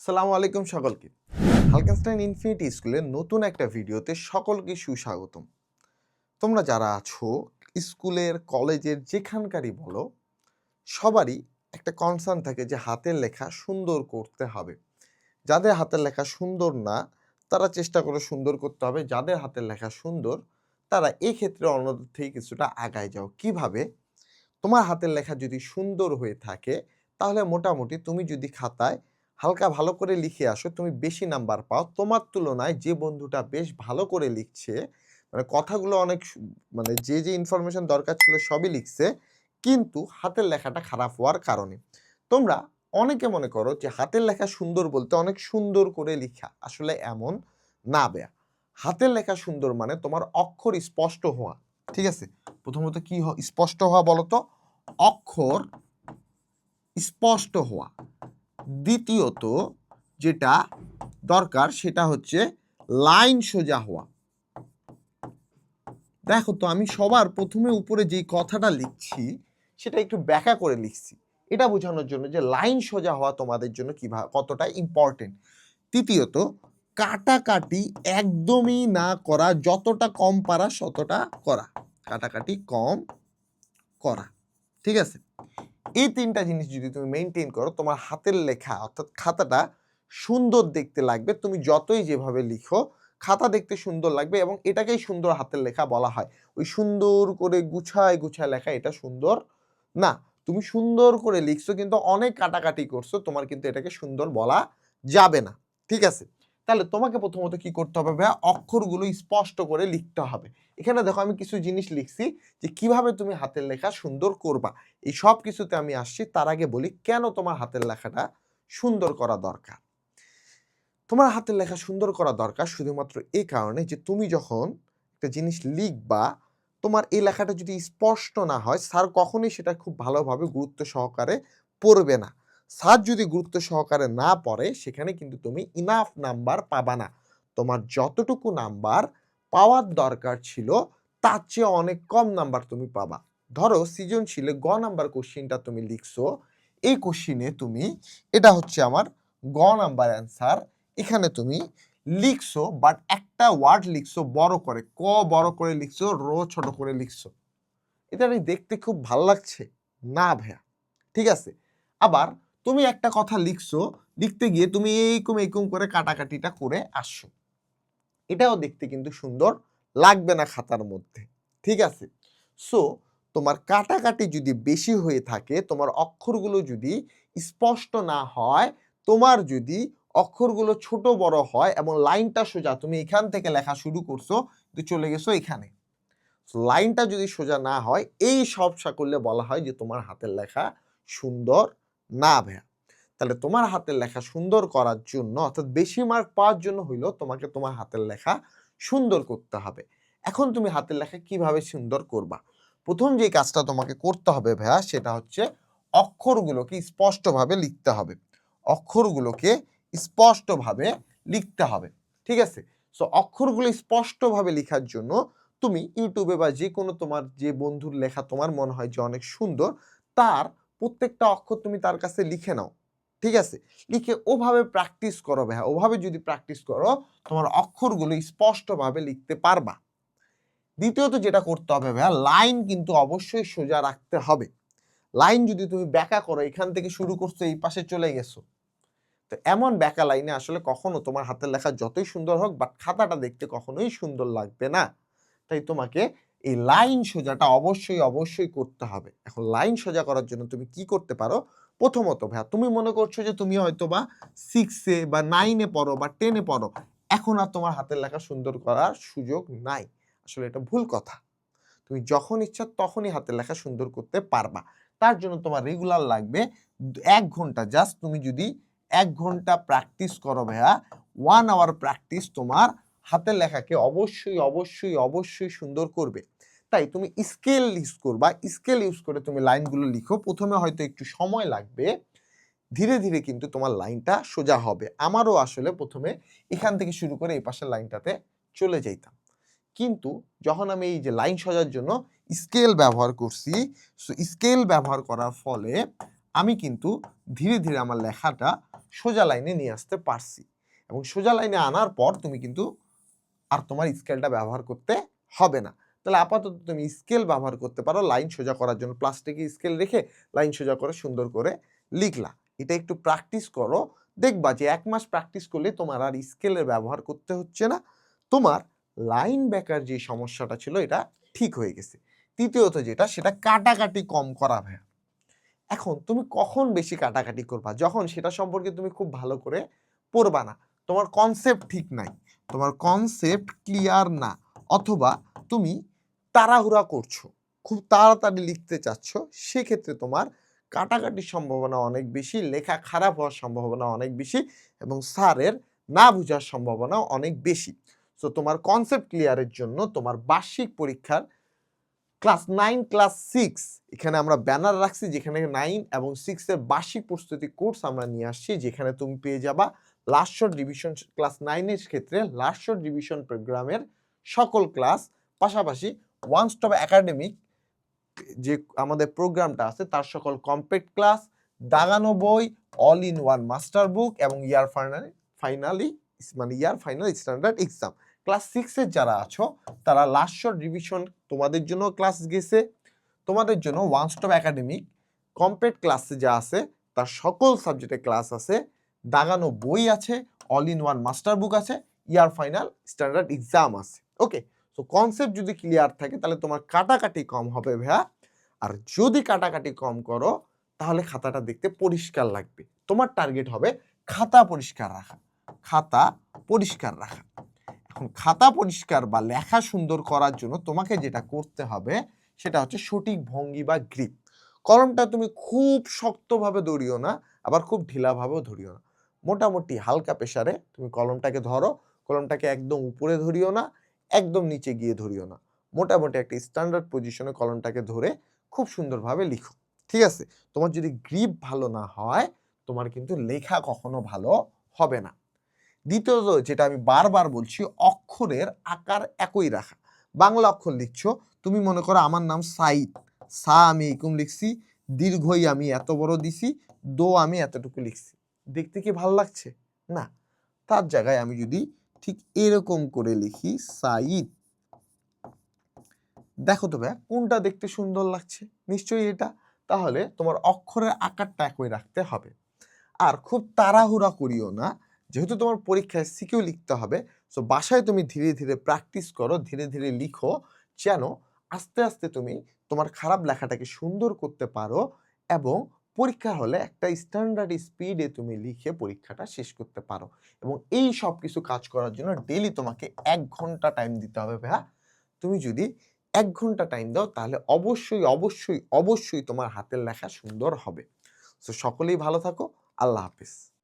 সালামু আলাইকুম সকলকে। হালকানস্টাইন ইনফিনিটি স্কুলের নতুন একটা ভিডিওতে সকলকে সুস্বাগতম। তোমরা যারা আছো, স্কুলের, কলেজের যেখানকারই বলো, সবারই একটা কনসার্ন থাকে যে হাতের লেখা সুন্দর করতে হবে। যাদের হাতের লেখা সুন্দর না, তারা চেষ্টা করে সুন্দর করতে হবে। যাদের হাতের লেখা সুন্দর, তারা এই ক্ষেত্রে অন্যদের থেকে কিছুটা আগায় যাও। কীভাবে? তোমার হাতের লেখা যদি সুন্দর হয়ে থাকে, তাহলে মোটামুটি তুমি যদি খাতায় হালকা ভালো করে লিখে আসো, তুমি বেশি নাম্বার পাও। তোমার তুলনায় যে বন্ধুটা বেশ ভালো করে লিখছে মানে কথাগুলো অনেক মানে যে যে ইনফরমেশন দরকার ছিল সবই লিখছে, কিন্তু হাতের লেখাটা খারাপ হওয়ার কারণে। তোমরা অনেকে মনে করো যে হাতের লেখা সুন্দর বলতে অনেক সুন্দর করে লেখা, আসলে এমন না বেয়া। হাতের লেখা সুন্দর মানে তোমার অক্ষর স্পষ্ট হওয়া, ঠিক আছে? প্রথমত কি স্পষ্ট হওয়া বলো তো অক্ষর স্পষ্ট হওয়া। দ্বিতীয়ত যেটা দরকার সেটা হচ্ছে লাইন সোজা হওয়া। দেখো তো আমি সবার প্রথমে উপরে যেই কথাটা লিখছি, সেটা একটু ব্যাখ্যা করে লিখছি। এটা বোঝানোর জন্য যে লাইন সোজা হওয়া তোমাদের জন্য কীভাবে কতটা ইম্পর্টেন্ট তৃতীয়ত, কাটাকাটি একদমই না করা, যতটা কম পারা ততটা করা। কাটাকাটি কম করা। ঠিক আছে? এই তিনটা জিনিস যদি তুমি মেনটেন করো, তোমার হাতের লেখা অর্থাৎ খাতাটা সুন্দর দেখতে লাগবে। তুমি যতই যেভাবে লিখো, খাতা দেখতে সুন্দর লাগবে এবং এটাকেই সুন্দর হাতের লেখা বলা হয়। ওই সুন্দর করে গুছায় গুছায় লেখা এটা সুন্দর না। তুমি সুন্দর করে লিখছো কিন্তু অনেক কাটাকাটি করছ, তোমার কিন্তু এটাকে সুন্দর বলা যাবে না। ঠিক আছে? তাহলে তোমাকে প্রথমত কি করতে হবে ভাইয়া? অক্ষরগুলো স্পষ্ট করে লিখতে হবে। এখানে দেখো আমি কিছু জিনিস লিখছি যে কীভাবে তুমি হাতের লেখা সুন্দর করবা। এই সব কিছুতে আমি আসছি, তার আগে বলি কেন তোমার হাতের লেখাটা সুন্দর করা দরকার। তোমার হাতের লেখা সুন্দর করা দরকার শুধুমাত্র এই কারণে যে তুমি যখন একটা জিনিস লিখবা, তোমার এই লেখাটা যদি স্পষ্ট না হয়, স্যার কখনোই সেটা খুব ভালোভাবে গুরুত্ব সহকারে পড়বে না। স্যার যদি গুরুত্ব সহকারে না পড়ে, সেখানে কিন্তু তুমি ইনাফ নাম্বার পাবা না। তোমার যতটুকু নাম্বার পাওয়ার দরকার ছিল, তার চেয়ে অনেক কম নাম্বার তুমি পাবা। ধরো সৃজনশীলে গ নাম্বার কোশ্চিনটা তুমি লিখছো, এই কোশ্চিনে তুমি, এটা হচ্ছে আমার গ নাম্বার অ্যান্সার এখানে তুমি লিখছো বাট একটা ওয়ার্ড লিখছো বড় করে, ক বড় করে লিখছো, র ছোট করে লিখছো। এটা দেখতে খুব ভালো লাগছে। না ভাইয়া, ঠিক আছে? আবার তুমি একটা কথা লিখছো, লিখতে গিয়ে তুমি এইরকম এইরকম করে কাটাকাটিটা করে আসছো। এটাও দেখতে কিন্তু সুন্দর, লাগবে না খাতার মধ্যে, ঠিক আছে? সো তোমার কাটাকাটি যদি বেশি হয়ে থাকে, তোমার অক্ষরগুলো যদি স্পষ্ট না হয়, তোমার যদি অক্ষরগুলো ছোট বড় হয় এবং লাইনটা সোজা, তুমি এখান থেকে লেখা শুরু করছ তো চলে গেছো এখানে। লাইনটা যদি সোজা না হয়, এই সব করলে বলা হয় যে তোমার হাতের লেখা সুন্দর না ভাইয়া। তাহলে তোমার হাতের লেখা সুন্দর করার জন্য, অর্থাৎ বেশি মার্ক পাওয়ার জন্য হইল তোমাকে তোমার হাতের লেখা সুন্দর করতে হবে। এখন তুমি হাতের লেখা কীভাবে সুন্দর করবা? প্রথম যে কাজটা তোমাকে করতে হবে ভাইয়া, সেটা হচ্ছে অক্ষরগুলোকে স্পষ্টভাবে লিখতে হবে। অক্ষরগুলোকে স্পষ্টভাবে লিখতে হবে, ঠিক আছে? সো অক্ষরগুলো স্পষ্টভাবে লেখার জন্য তুমি ইউটিউবে বা যে কোনো তোমার যে বন্ধুর লেখা তোমার মনে হয় যে অনেক সুন্দর, তার প্রত্যেকটা অক্ষর তুমি তার কাছে লিখে নাও, ঠিক আছে? লিখে ওভাবে প্র্যাকটিস করো ভাইয়া, ওভাবে যদি প্র্যাকটিস করো, তোমার অক্ষরগুলো স্পষ্টভাবে লিখতে পারবা। দ্বিতীয়ত যেটা করতে হবে ভাইয়া লাইন কিন্তু অবশ্যই সোজা রাখতে হবে। লাইন যদি তুমি ব্যাকা করো, এখান থেকে শুরু করছ, এই পাশে চলে গেছো, তো এমন ব্যাকা লাইনে আসলে কখনো তোমার হাতের লেখা যতই সুন্দর হোক বাট খাতাটা দেখতে কখনোই সুন্দর লাগবে না। তাই তোমাকে এই লাইন সোজাটা অবশ্যই অবশ্যই করতে হবে। এখন লাইন সোজা করার জন্য তুমি কি করতে পারো? প্রথমত ভাইয়া, তুমি মনে করছ যে তুমি হয়তো বা সিক্সে বা নাইনে পড়ো বা টেনে পড়ো। এখন আর তোমার হাতের লেখা সুন্দর করার সুযোগ নাই। আসলে এটা ভুল কথা। তুমি যখন ইচ্ছা তখনই হাতের লেখা সুন্দর করতে পারবা। তার জন্য তোমার রেগুলার লাগবে এক ঘণ্টা। জাস্ট তুমি যদি এক ঘণ্টা প্র্যাকটিস করো ভাইয়া ওয়ান আওয়ার প্র্যাকটিস তোমার হাতের লেখাকে অবশ্যই অবশ্যই অবশ্যই সুন্দর করবে। তাই তুমি স্কেল ইউজ করবা স্কেল ইউজ করে তুমি লাইনগুলো লিখো। প্রথমে হয়তো একটু সময় লাগবে। ধীরে ধীরে কিন্তু তোমার লাইনটা সোজা হবে। আমারও আসলে প্রথমে এখান থেকে শুরু করে এই পাশের লাইনটাতে চলে যাইতাম। কিন্তু যখন আমি এই যে লাইন সাজার জন্য স্কেল ব্যবহার করছি, সো স্কেল ব্যবহার করার ফলে আমি কিন্তু ধীরে ধীরে আমার লেখাটা সোজা লাইনে নিয়ে আসতে পারছি। এবং সোজা লাইনে আনার পর তুমি কিন্তু আর তোমার স্কেলটা ব্যবহার করতে হবে না। তাহলে আপাতত তুমি স্কেল ব্যবহার করতে পারো লাইন সোজা করার জন্য। প্লাস্টিকে স্কেল রেখে লাইন সোজা করে সুন্দর করে লিখলা। এটা একটু প্র্যাকটিস করো। দেখবা যে এক মাস প্র্যাকটিস করলে তোমার আর স্কেলের ব্যবহার করতে হচ্ছে না। তোমার লাইন ব্যাকার যে সমস্যাটা ছিল এটা ঠিক হয়ে গেছে। তৃতীয়ত যেটা, সেটা কাটাকাটি কম করা ভাইয়া। এখন তুমি কখন বেশি কাটাকাটি করবা? যখন সেটা সম্পর্কে তুমি খুব ভালো করে পড়বা না। তোমার কনসেপ্ট ঠিক নাই। তোমার কনসেপ্ট ক্লিয়ার না। অথবা তুমি তাড়াহুড়া করছ, খুব তাড়াতাড়ি লিখতে চাচ্ছ, সেক্ষেত্রে তোমার কাটাকাটির সম্ভাবনা অনেক বেশি, লেখা খারাপ হওয়ার সম্ভাবনা অনেক বেশি এবং স্যারের না বোঝার সম্ভাবনা অনেক বেশি। সো তোমার কনসেপ্ট ক্লিয়ারের জন্য তোমার বার্ষিক পরীক্ষার ক্লাস নাইন ক্লাস সিক্স এখানে আমরা ব্যানার রাখছি যেখানে নাইন এবং সিক্সের বার্ষিক প্রস্তুতি কোর্স আমরা নিয়ে আসছি, যেখানে তুমি পেয়ে যাবা লাস্ট শর্ট ডিভিশন ক্লাস নাইনের ক্ষেত্রে লাস্ট শর্ট ডিভিশন প্রোগ্রামের সকল ক্লাস পাশাপাশি ওয়ান স্টপ একাডেমিক যে আমাদের প্রোগ্রামটা আছে, তার সকল কমপ্লিট ক্লাস দাগানো বই all in one master book এবং ইয়ার ফাইনালি ফাইনালি মানে year final standard exam class সিক্সের যারা আছো, তারা লাস্ট শর্ট রিভিশন তোমাদের জন্য ক্লাস গেছে। তোমাদের জন্য ওয়ান স্টপ একাডেমিক কমপ্লিট ক্লাসে যা আছে, তার সকল সাবজেক্টে ক্লাস আছে। দাগানো বই আছে all in one master book আছে ইয়ার ফাইনাল স্ট্যান্ডার্ড এক্সাম আছে। ওকে তো কনসেপ্ট যদি ক্লিয়ার থাকে, তাহলে তোমার কাটাকাটি কম হবে ভাইয়া। আর যদি কাটাকাটি কম করো, তাহলে খাতাটা দেখতে পরিষ্কার লাগবে। তোমার টার্গেট হবে খাতা পরিষ্কার রাখা। খাতা পরিষ্কার রাখা। এখন খাতা পরিষ্কার বা লেখা সুন্দর করার জন্য তোমাকে যেটা করতে হবে, সেটা হচ্ছে সঠিক ভঙ্গি বা গ্রিপ কলমটা তুমি খুব শক্তভাবে ধরিও না, আবার খুব ঢিলাভাবেও ধরিও না। মোটামুটি হালকা প্রেসারে তুমি কলমটাকে ধরো। কলমটাকে একদম উপরে ধরিও না একদম নিচে গিয়ে ধরিও না। মোটামুটি একটা স্ট্যান্ডার্ড পজিশনে কলমটাকে ধরে খুব সুন্দরভাবে লিখো। ঠিক আছে? তোমার যদি গ্রিপ ভালো না হয়, তোমার কিন্তু লেখা কখনো ভালো হবে না। দ্বিতীয়ত, যেটা আমি বারবার বলছি, অক্ষরের আকার একই রাখা। বাংলা অক্ষর লিখছো, তুমি মনে করো আমার নাম সাইদ সা আমি এরকম লিখছি, দীর্ঘই আমি এত বড় দিছি, দো আমি এতটুকু লিখছি। দেখতে কি ভালো লাগছে? না। তার জায়গায় আমি যদি ঠিক এরকম করে লিখি, সাইদ। দেখো তো ভাই কোনটা দেখতে সুন্দর লাগছে? নিশ্চয়ই এটা? তাহলে তোমার অক্ষরের আকারটা একই রাখতে হবে। আর খুব তাড়াহুড়া করিও না, যেহেতু তোমার পরীক্ষায় সিকিউ লিখতে হবে সো বাসায় তুমি ধীরে ধীরে প্র্যাকটিস করো, ধীরে ধীরে লিখো, যেন আস্তে আস্তে তুমি তোমার খারাপ লেখাটাকে সুন্দর করতে পারো এবং পরীক্ষা হলে একটা স্ট্যান্ডার্ড স্পিডে তুমি লিখে পরীক্ষাটা শেষ করতে পারো। এবং এই সব কিছু কাজ করার জন্য ডেলি তোমাকে এক ঘণ্টা টাইম দিতে হবে ভাইয়া। তুমি যদি এক ঘণ্টা টাইম দাও, তাহলে অবশ্যই অবশ্যই অবশ্যই তোমার হাতের লেখা সুন্দর হবে। সো সকলেই ভালো থাকো। আল্লাহ হাফিজ।